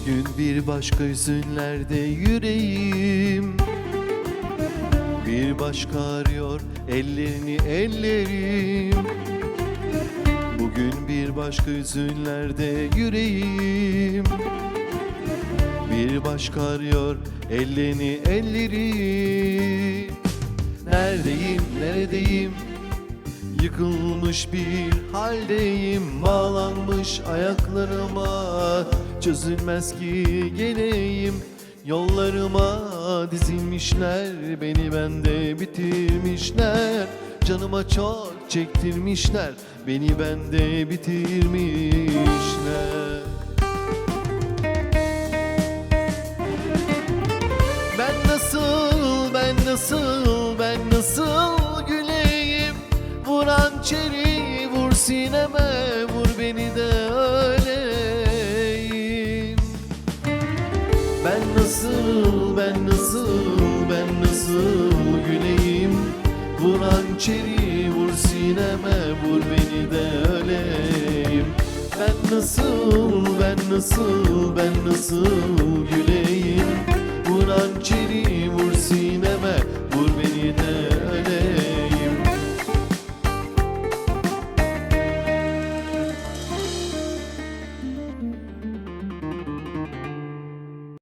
Bugün bir başka hüzünlerde yüreğim. Bir başka arıyor ellerini ellerim. Bugün bir başka hüzünlerde yüreğim. Bir başka arıyor ellerini ellerim Yıkılmış bir haldeyim Bağlanmış ayaklarıma. Çözülmez ki geleyim Yollarıma dizilmişler. Beni bende bitirmişler Canıma çok çektirmişler. Beni bende bitirmişler. Ben nasıl, ben nasıl, Vuran çeri vur sineme, vur beni de öleyim Ben nasıl, ben nasıl, ben nasıl güleyim? Vuran çeri vur sineme, vur beni de öleyim Ben nasıl, ben nasıl, ben nasıl güleyim? Vur sineme